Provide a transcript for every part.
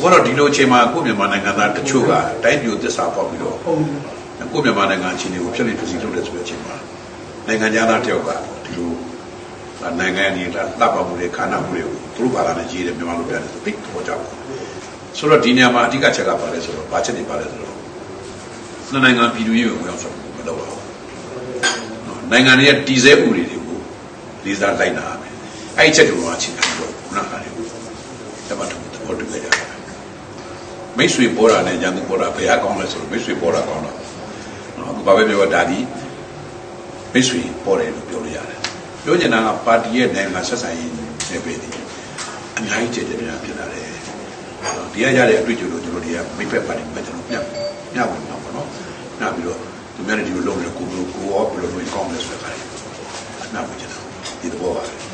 အခုတော့ဒီလိုအချိန်မှာကိုယ့်မြန်မာနိုင်ငံသားတချို့ကတိုင်းပြည်သစ္စာပေါက်ပြီးတော့ကိုယ့်မြန်မာနိုင်ငံအခြေအနေကိုဖြစ်နေဖြစ်စီလုပ်တဲ့ဆိုတဲ့အချိန်မှာနိုင်ငံသားတယောက်ကဒီလိုနိုင်ငံအနေနဲ့လှပမှုတွေခန္ဓာမှုတွေကိုသူတို့ဘာသာနဲ့ရေးတယ်မြန်မာလိုပြန်တယ်ဆိုပြီးတော့ကြောက်ဆိုတော့ဒီနေရာမှာအဓိကချက်ကပါလဲဆိုတော့ဘာချက်တွေပါလဲဆိုတော့နှစ်နိုင်ငံပြည်သူ့ရေးကိုဝင်အောင်ဆောင်မလုပ်ပါဘူးနိုင်ငံရဲ့တည်ဆဲဥပဒေတွေကိုလေးစားလိုက်နာရမယ်အဲ့ဒီချက်တွေကအခြေခံတော့ခုနကတည်းကတမတ်တော်တော်တူကြတယ် မိတ်ဆွေပေါ်တာနဲ့ရန်သူပေါ်တာဘယ်ဟာကောင်းလဲဆိုတော့မိတ်ဆွေပေါ်တာကောင်းတော့နော်အခုဘာပဲပြောဒါဒီမိတ်ဆွေပေါ်တယ်လို့ပြောလို့ရတယ်ပြောချင်တာကပါတီရဲ့နိုင်ငံဆက်ဆံရေးနဲ့ပဲဒီအများကြီးကျေကျေများဖြစ်လာတယ်ဒီရရတဲ့အတွေ့အကြုံတို့ကျွန်တော်တို့ကမိတ်ဖက်ပါတီမှာကျွန်တော်ညညဝင်တော့ပေါ့နော်ညပြီးတော့သူများတွေဒီလိုလုပ်နေကိုကိုကိုရောဘယ်လိုလုပ်ကောင်းလဲဆိုတဲ့ခါညဝင်ကြတယ်ဒီတော့ပါပဲ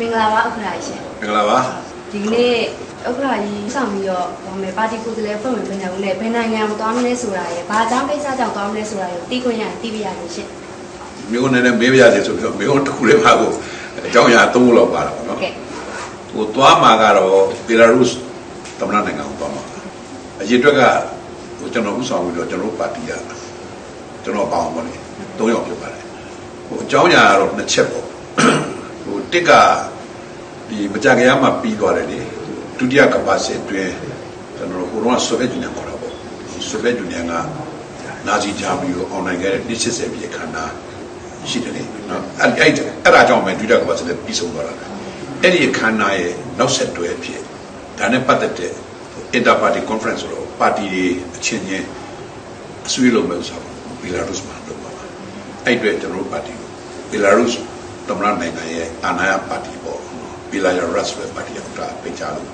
မင်္ဂလာပါဥက္ကရာကြီးရှင်မင်္ဂလာပါဒီကနေ့ဥက္ကရာကြီးစောင့်ပြီးတော့ဗောမယ်ပါတီကိုယ်စားလှယ်ဖွဲ့ဝင်ပြန်တယ်ဦးနဲ့ဘယ်နိုင်ငံကိုသွားမလဲဆိုတာရယ်ဘာကြောင့်ကိစ္စကြောင့်သွားမလဲဆိုတာရယ်တီးခွင့်ရရင်တီးပြရတယ်ရှင်မျိုးနဲ့မေးပြရစီဆိုပြီးတော့မျိုးတစ်ခုလေးပါကိုအကြောင်းအရာသုံးလောက်ပါတော့ဟုတ်နော်ကဲ့ဟိုသွားမှာကတော့ဘီလာရုစ်သမ္မတနိုင်ငံကိုသွားမှာအရေးအတွက်ကဟိုကျွန်တော်ဥဆောင်ပြီးတော့ကျွန်တော်ပါတီကကျွန်တော်ပေါအောင်ပါလေ၃ယောက်ဖြစ်ပါတယ်ဟိုအကြောင်းအရာကတော့နှစ်ချက်ပေါ့ဟို တစ်ကဒီမကြခင်မှာပြီးသွားတယ်လေဒုတိယကမ္ဘာစစ်အတွင်းကျွန်တော်ဟိုတော့ဆိုဗီယက်ယူနီယံခေါ်တာပေါ့ဆိုဗီယက်ယူနီယံကနာဇီဂျာမီကိုအောင်နိုင်ခဲ့တဲ့80ပြည့်ခန္ဓာရှိတယ်လေနော်အဲ့အဲ့အဲ့ဒါကြောင့်ပဲဒုတိယကမ္ဘာစစ်ပြီးဆုံးသွားတာအဲ့ဒီအခမ်းအနားရဲ့နောက်ဆက်တွဲအဖြစ်ဒါနဲ့ပတ်သက်တဲ့ inter party conference ဆိုတော့ပါတီတွေအချင်းချင်းအစည်းအဝေးလုပ်မယ်ဆိုတော့ဘီလာရုစ်မှာလုပ်ပါမှာအဲ့အတွက်ကျွန်တော်တို့ပါတီကိုဘီလာရုစ် သမ္မတနိုင်ငံရဲ့အာဏာရပါတီပေါ့ဘီလာရုစ်ပဲပါတီကပိတ်ချလို့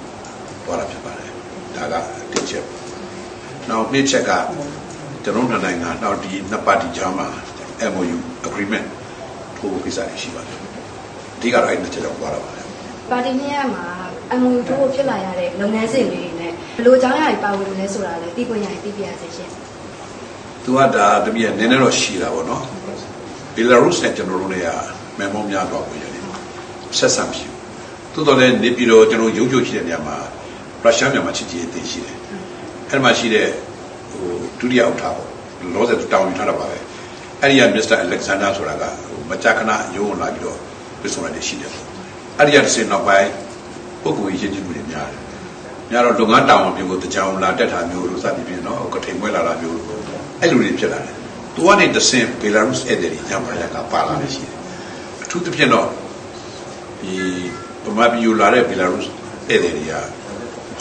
သွားတာဖြစ်ပါတယ်ဒါကတစ်ချက်နောက်နှစ်ချက်ကကျွန်တော်တို့နိုင်ငံနောက်ဒီနှစ်ပါတီကြားမှာ MOU agreement ထိုးကိစ္စရှိပါတယ်အဓိကတော့အဲ့နှစ်ချက်တော့သွားတာပါပါတီနှစ်ရပ်မှာအမှုထိုးဖြစ်လာရတဲ့လုပ်ငန်းစဉ်တွေနဲ့ဘယ်လိုကြောင်းရည်ပါဝင်လဲဆိုတာလည်းတီးခွင့်ရရင်တီးပြရစေရှင်သူကဒါတပြည့်နည်းနည်းတော့ရှိတာပေါ့နော်ဘီလာရုစ်နဲ့ကျွန်တော်တို့တွေက မန်မောများတော့ကိုရတယ်ဆက်ဆံဖြစ်သို့တော်လည်းနေပြည်တော်ကျွန်တော်ရုပ်ချုပ်ရှိတဲ့နေရာမှာရုရှားမြန်မာချစ်ကြည်ရေးတင်ရှိတယ်အဲ့မှာရှိတဲ့ဟိုဒုတိယဥက္ကဋ္ဌပေါ့လောဆယ်တောင်းယူထားတာပါပဲအဲ့ဒီကမစ္စတာအလက်ဇန်ဒါဆိုတာကဟိုမကြာခဏရုံးလာပြီးတော့ပြဿနာတွေရှိတယ်ပေါ့အဲ့ဒီကတစ်စင်နောက်ပိုင်းပုဂ္ဂိုလ်ရေးချင်းမှုတွေများတယ်များတော့လုပ်ငန်းတောင်းအောင်မျိုးကိုတကြောင်လာတက်တာမျိုးလို့စသည်ဖြင့်နော်ကထိန်မွဲလာတာမျိုးလို့အဲ့လိုတွေဖြစ်လာတယ်။သူကနေတဆင်ဘီလာရုစ်အဲ့ဒီညမှာလည်းကပါလာနေရှိတယ်။ အထူးသဖြင့်တော့ဒီဗမာပြည်ယူလာတဲ့ဘီလာရုစ်အဲ့ဒီတွေက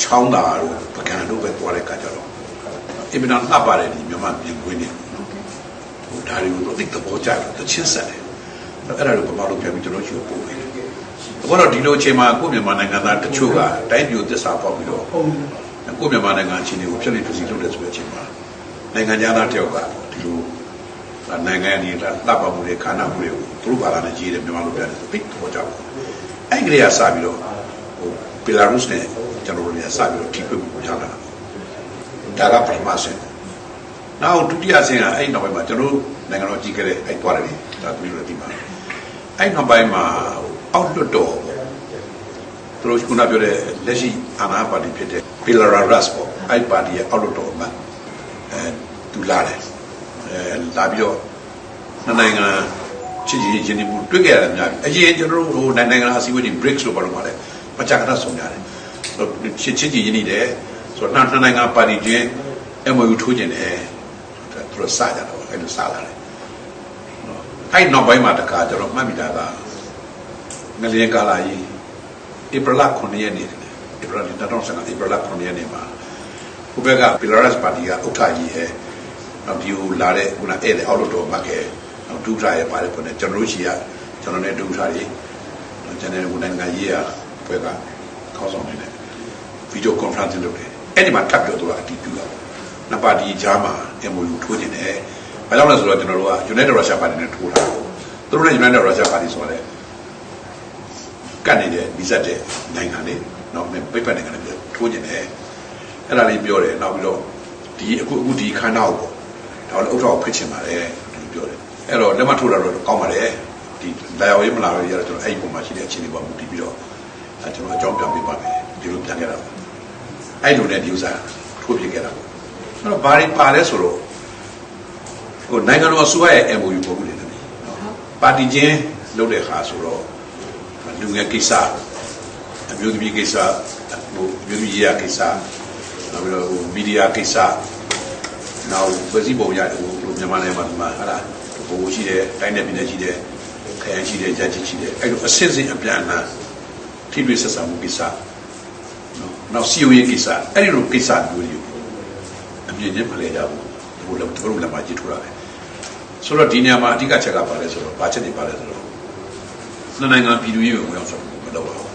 ချောင်းတာတို့ပကံတို့ပဲတွားတဲ့ကကြတော့အင်မတန်အပ်ပါတယ်ဒီမြန်မာပြည်ကွင်းနေနော်။ဟိုဒါတွေကိုတော့သိတဲ့ဘောကြတယ်တချင်းဆက်တယ်။အဲ့ဒါကိုဗမာလိုပြန်ပြီးကျွန်တော်ရှိဖို့ပို့နေတယ်။အခုတော့ဒီလိုအချိန်မှာကိုယ့်မြန်မာနိုင်ငံသားတချို့ကတိုင်းပြည်သစ္စာပေါက်ပြီးတော့ကိုယ့်မြန်မာနိုင်ငံအခြေအနေကိုဖြစ်နေဖြစ်စီလုပ်တဲ့ဆိုတဲ့အချိန်မှာနိုင်ငံသားတယောက်ကဒီလို နိုင်ငံအနေနဲ့လှပမှုတွေခန္ဓာမှုတွေကိုသူတို့ဘာသာနဲ့ရေးတယ်မြန်မာလိုပြန်တယ်ပိတ်တော့ကြောက်အဲ့ဒီကလေးကစပြီးတော့ဟိုဘီလာရုစ်နဲ့ကျွန်တော်တို့လည်းစပြီးတော့ထိတွေ့မှုရလာတာဒါကပထမဆင့်နောက်ဒုတိယဆင့်ကအဲ့နောက်ပိုင်းမှာကျွန်တော်တို့နိုင်ငံတော်ကြီးခဲ့တဲ့အဲ့တွားတယ်ဒါပြီးတော့ဒီမှာအဲ့နောက်ပိုင်းမှာအောက်လွတ်တော်သူတို့ကပြောတဲ့လက်ရှိအာဏာပါတီဖြစ်တဲ့ဘီလာရုစ်ပေါ့အဲ့ပါတီရဲ့အောက်လွတ်တော်မှာအဲသူလာတယ်အဲ လာပြီးတော့နှစ်နိုင်ငံချစ်ကြည်ရင်းနှီးမှုတွေ့ခဲ့ရတယ်များပြီအရင်ကျွန်တော်တို့ဟိုနိုင်နိုင်ငံအစည်းအဝေးတွေ BRICS လို့ဘာလို့ခေါ်လဲမကြာခဏဆုံရတယ်ချစ်ချစ်ကြည်ရင်းနှီးတယ်ဆိုတော့နှစ်နိုင်ငံပါတီချင်း MOU ထိုးကျင်တယ်သူတို့စကြတော့အဲ့လိုစလာတယ်နော်အဲ့နောက်ပိုင်းမှာတခါကျွန်တော်မှတ်မိတာကငလျင်ကာလာကြီးဧပြီလ9ရက်နေ့ဧပြီလ2015ဧပြီလ9ရက်နေ့မှာဟိုဘက်ကဘီလာရပ်ပါတီကဥက္ကဋ္ဌကြီးရဲ့ နောက်ဒီကိုလာတဲ့ခုနဧည့်သည်အောက်လို့တော်မှတ်ခဲ့နောက်ဒုထရဲ့ပါတယ်ပေါ့နဲ့ကျွန်တော်တို့ရှိရကျွန်တော်နဲ့ဒုထကြီးကျွန်တော်ကနိုင်ငံရေးရဘက်ကခေါင်းဆောင်နေတယ်ဗီဒီယိုကွန်ဖရင့်စ်လုပ်တယ်အဲ့ဒီမှာထပ်ပြောသူကအတီးပြလာနှစ်ပါတီကြားမှာ MOU ထိုးနေတယ်ဘာကြောင့်လဲဆိုတော့ကျွန်တော်တို့က United Russia Party နဲ့ထိုးတာသူတို့နဲ့ United Russia Party ဆိုတော့ကတ်နေတဲ့ဗီဇက်တဲ့နိုင်ငံလေးနောက်ပိတ်ပတ်နိုင်ငံလေးထိုးနေတယ်အဲ့ဒါလေးပြောတယ်နောက်ပြီးတော့ဒီအခုအခုဒီခန္ဓာကို ပေါ့ဒါလည်းဥထောက်ဖိတ်ချင်ပါတယ်ဒီပြောတယ်အဲ့တော့လက်မထိုးတာတော့ကောင်းပါတယ်ဒီလာရောက်ရေးမလာရောက်ရေးကတော့ကျွန်တော်အဲ့ဒီပုံမှာရှိတဲ့အခြေအနေပေါ်မူတည်ပြီးတော့အဲကျွန်တော်အကြောင်းပြပေးပါမယ်ဒီလိုပြန်ခဲ့တာပါအဲ့လိုနဲ့ဒီဥစ္စာထိုးပြခဲ့တာပေါ့အဲ့တော့ဘာတွေပါလဲဆိုတော့ဟိုနိုင်ငံတော်အစိုးရရဲ့ MOU ပုံဘူးလေနော်ပါတီချင်းလုပ်တဲ့ခါဆိုတော့လူငယ်ကိစ္စအမျိုးသမီးကိစ္စဟိုအမျိုးသမီးရေးရာကိစ္စနောက်ပြီးတော့ဟိုမီဒီယာကိစ္စ နောက်ဖွဲ့စည်းပုံရဟိုမြန်မာနိုင်ငံမှာဒီမှာဟာလားဘိုးရှိတယ်တိုင်းနယ်ပြည်နယ်ရှိတယ်ခရိုင်ရှိတယ်ရပ်ချရှိတယ်အဲ့လိုအစစ်စစ်အပြန်အလှန်ထိတွေ့ဆက်ဆံမှုကိစ္စနော်နောက်စီယိုရေးကိစ္စအဲ့ဒီလိုကိစ္စမျိုးတွေကိုအမြင်ချင်းမလဲကြဘူးဘိုးလည်းဘိုးလည်းမကြည့်ထူတာပဲဆိုတော့ဒီနေရာမှာအဓိကချက်ကပါလဲဆိုတော့ဘာချက်တွေပါလဲဆိုတော့နှစ်နိုင်ငံပြည်သူ့ရေးကိုဝင်အောင်ဆောင်မလုပ်ပါဘူး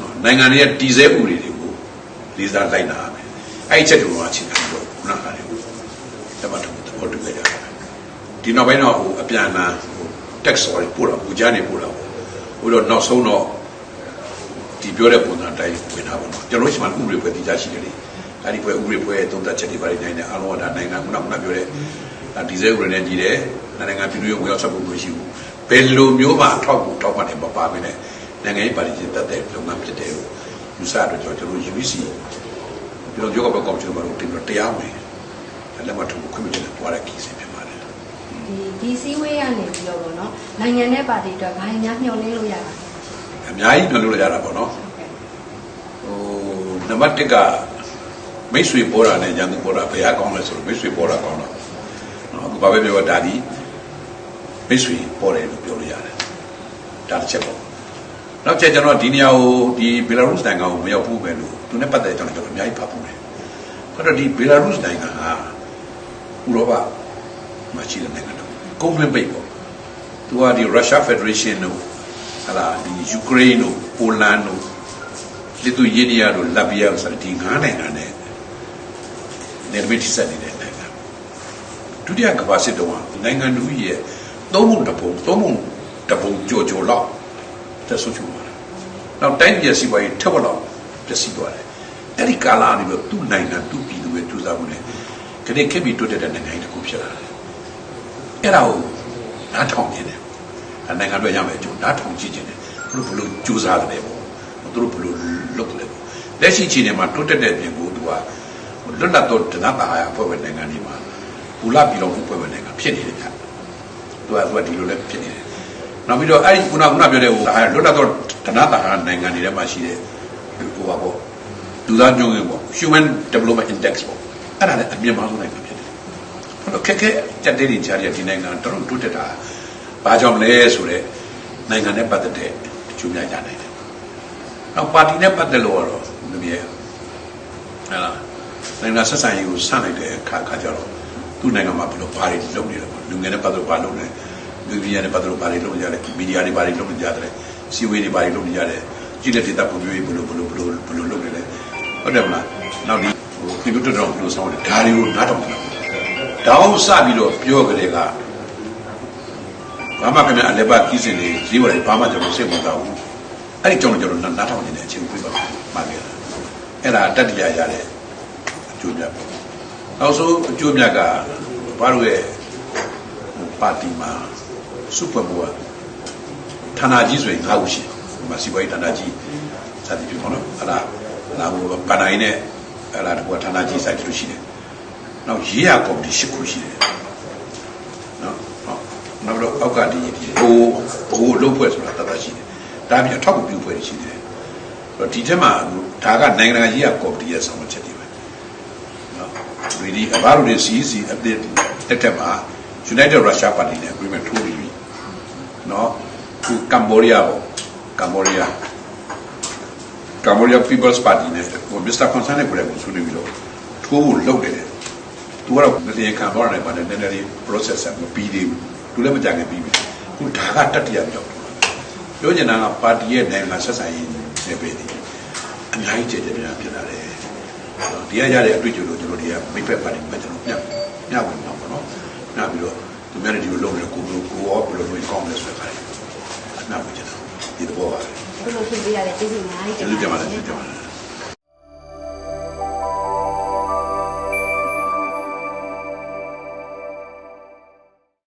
နော်နိုင်ငံရဲ့တည်ဆဲဥပဒေတွေကိုလေးစားလိုက်နာရမယ် အဲ့ဒီချက်တွေကအခြေခံပြီးတော့ခုနကတည်းကတမတ်တော်သဘောတူခဲ့ကြတယ်ဒီနောက်ပိုင်းတော့ဟိုအပြန်အလှန်ဟို tax တွေပို့တော့ဘူကြားနေပို့တော့ဟိုတော့နောက်ဆုံးတော့ဒီပြောတဲ့ပုံစံအတိုင်းဝင်တာပေါ့နော်ကျွန်တော်တို့ရှိမှဥပဒေဖွဲ့တည်ကြရှိတယ်လေအဲ့ဒီဖွဲ့ဥပဒေဖွဲ့ရဲ့သုံးသက်ချက်တွေပါနေနိုင်တယ်အားလုံးကဒါနိုင်ငံခုနကပြောတဲ့ဒီဇယ်ဥပဒေနဲ့ကြီးတယ်နိုင်ငံပြည်သူ့ရေးဝင်ရောက်ဆက်ဖို့မရှိဘူးဘယ်လိုမျိုးမှထောက်ကူထောက်ပံ့နေမပါဘဲနဲ့နိုင်ငံရေးပါတီချင်းတက်တဲ့လုပ်ငန်းဖြစ်တယ်လို့ယူဆတော့ကျွန်တော်တို့ UBC ကျွန်တော်ပြောကဘကောက်ကျွန်တော်တို့တင်တော့တရားဝင်လက်မထူခွင့်ပြုချက်နဲ့တွားတဲ့ခီးစဉ်ဖြစ်ပါတယ်ဒီဒီစည်းဝေးရနေပြီးတော့ဗောနော်နိုင်ငံနဲ့ပါတီအတွက်ဘာတွေများမျှော်လင့်လို့ရတာလဲ။အများကြီးပြောလို့ရတာပေါ့နော်ဟုတ်ကဲ့။ဟိုနံပါတ်1ကမိတ်ဆွေပေါ်တာနဲ့ရန်သူပေါ်တာဘယ်အကောင်းလဲဆိုတော့မိတ်ဆွေပေါ်တာကောင်းတော့နော်အခုဘာပဲပြောတာဒီမိတ်ဆွေပေါ်တယ်လို့ပြောလို့ရတယ်။ဒါတစ်ချက်ပေါ့။ နောက်ချက်ကျွန်တော်ဒီနေရာကိုဒီဘီလာရုစ်နိုင်ငံကိုမရောက်ဘူးပဲလို့သူနဲ့ပတ်သက်ကျွန်တော်ကျွန်တော်အများကြီးဖတ်ဖို့တယ်။အဲ့တော့ဒီဘီလာရုစ်နိုင်ငံဟာဥရောပမှာရှိတဲ့နိုင်ငံတော့ကုန်းလင်းပိတ်ပေါ့။သူကဒီရုရှားဖက်ဒရေးရှင်းတို့ဟာလာဒီယူကရိန်းတို့ပိုလန်တို့လစ်သူယေနီးယားတို့လတ်ဗီးယားဆိုတဲ့ဒီငါးနိုင်ငံနဲ့နယ်မိတ်ဆက်နေတဲ့နိုင်ငံဒုတိယကမ္ဘာစစ်တုန်းကနိုင်ငံတို့ရဲ့သုံးပုံတစ်ပုံသုံးပုံတစ်ပုံကြော်ကြော်လောက် တက်ဆုပ်ချူပါလားနောက်တိုင်းပြည်စီးပွားရေးထက်ဝက်လောက်ပြည့်စည်သွားတယ်အဲ့ဒီကာလာနေပြီးသူ့နိုင်ငံသူ့ပြည်သူရဲ့ထူးခြားမှုနဲ့ခဏခက်ပြီးတိုးတက်တဲ့နိုင်ငံတစ်ခုဖြစ်လာတယ်အဲ့ဒါကိုနားထောင်နေတယ်နိုင်ငံတွေရမယ်ကြိုနားထောင်ကြည့်ခြင်းတယ်သူတို့ဘလို့ကြိုးစားတယ်ပေါ့သူတို့ဘလို့လုပ်တယ်ပေါ့လက်ရှိချိန်မှာတိုးတက်တဲ့ပြင်ကိုသူကလွတ်လပ်သောဒနာပါရဖွဲ့ဝင်နိုင်ငံတွေမှာဘူလာပြည်တော်မှုဖွဲ့ဝင်နိုင်ငံဖြစ်နေတယ်ဗျသူကသူကဒီလိုလည်းဖြစ်နေတယ် နောက်ပြီးတော့အဲ့ဒီခုနကခုနပြောတဲ့ဟိုလွတ်လပ်သောဒနာပါရနိုင်ငံတွေထဲမှာရှိတဲ့ဟိုပါပေါ့လူသားညုံငယ်ပေါ့ human development index ပေါ့အဲ့ဒါလည်းအမြင့်မားဆုံးနိုင်ငံဖြစ်တယ်အဲ့တော့ခက်ခဲကြက်တဲ့တွေကြားရဒီနိုင်ငံတော်တော်တိုးတက်တာဘာကြောင့်လဲဆိုတော့နိုင်ငံနဲ့ပတ်သက်တဲ့အကျိုးများကြနိုင်တယ်။နောက်ပါတီနဲ့ပတ်သက်လို့ကတော့မမြဲဟဲ့လားနိုင်ငံဆက်ဆံရေးကိုစနိုင်တဲ့အခါခါကျတော့သူ့နိုင်ငံမှာဘယ်လိုဘာတွေလုပ်နေလဲပေါ့လူငယ်နဲ့ပတ်သက်လို့ဘာလုပ်လဲ လူကြီးရနဲ့ပတ်သက်လို့ဘာတွေလုပ်နေကြလဲမီဒီယာတွေဘာတွေလုပ်နေကြတယ်စီဝေးတွေဘာတွေလုပ်နေကြတယ်ကြီးတဲ့ဒေသပုံမျိုးတွေဘယ်လိုဘယ်လိုဘယ်လိုဘယ်လိုလုပ်နေလဲဟုတ်တယ်မလားနောက်ဒီဟိုပြည်သူ့တော်ဘယ်လိုဆောင်လဲဒါတွေကိုနားထောင်တယ်ဒါအောင်စပြီးတော့ပြောကြတဲ့ကဘာမှခင်ဗျအလည်းပါကြီးစင်နေဈေးဝယ်ဘာမှကျွန်တော်စိတ်ဝင်စားဘူးအဲ့ဒီကြောင့်ကျွန်တော်နားထောင်နေတဲ့အချိန်ပြပါပါခဲ့တာအဲ့ဒါတတ္တရာရတဲ့အကျိုးမြတ်ပေါ့နောက်ဆုံးအကျိုးမြတ်ကဘာလို့ရဲ့ပါတီမှာ စုဖွဲ့မှုကဌာနကြီးဆိုရင်၅ခုရှိတယ်မစီပွားရေးဌာနကြီးစသည်ဖြင့်ပေါ့နော်အဲ့ဒါလာဘူးပန်နိုင်နဲ့အဲ့ဒါတကွာဌာနကြီးစိုက်လို့ရှိတယ်နောက်ရေးရကော်မတီ၈ခုရှိတယ်နော်ဟုတ်နောက်တော့အောက်ကဒီဒီဟိုဟိုလုံးဖွဲ့ဆိုတာတတ်တတ်ရှိတယ်ဒါပြီးအထောက်အကူပြုဖွဲ့ရှိတယ်အဲ့တော့ဒီထက်မှဒါကနိုင်ငံတကာကြီးကကော်မတီရဲ့ဆောင်ရွက်ချက်တွေပဲနော်ဒီဒီအဘာလို့ဒီ CEC အသစ်တက်တက်မှာ United Russia Party နဲ့ agreement ထိုးပြီးပြီ နော်သူကမ်ဘောဒီးယားပေါ့ကမ်ဘောဒီးယားကမ်ဘောဒီးယား People's Party နဲ့ဟို Mr. Concern နဲ့ပြောတယ်ဆွေးနွေးပြီးတော့ထိုးဖို့လုပ်တယ်သူကတော့နေခံတော့တယ်ပါတယ်နည်းနည်းလေး process ဆက်မပြီးသေးဘူးသူလည်းမကြခင်ပြီးပြီသူဒါကတတိယမြောက်ပြောချင်တာကပါတီရဲ့နိုင်ငံဆက်ဆံရေးနဲ့ပဲဒီအများကြီးကျေကျေများဖြစ်လာတယ်ဒီကရတဲ့အတွေ့အကြုံကိုကျွန်တော်တွေကမိဖက်ပါတီမှာကျွန်တော်ညညဝင်တော့ပေါ့နော်ညပြီးတော့သူများတွေဒီလိုလုပ်နေကိုကိုကိုရောဘယ်လိုလုပ်ကောင်းလဲဆိုတဲ့ ခါလေးအနာဝင်ကျွန်တော်ဒီတော့ပါပဲဘ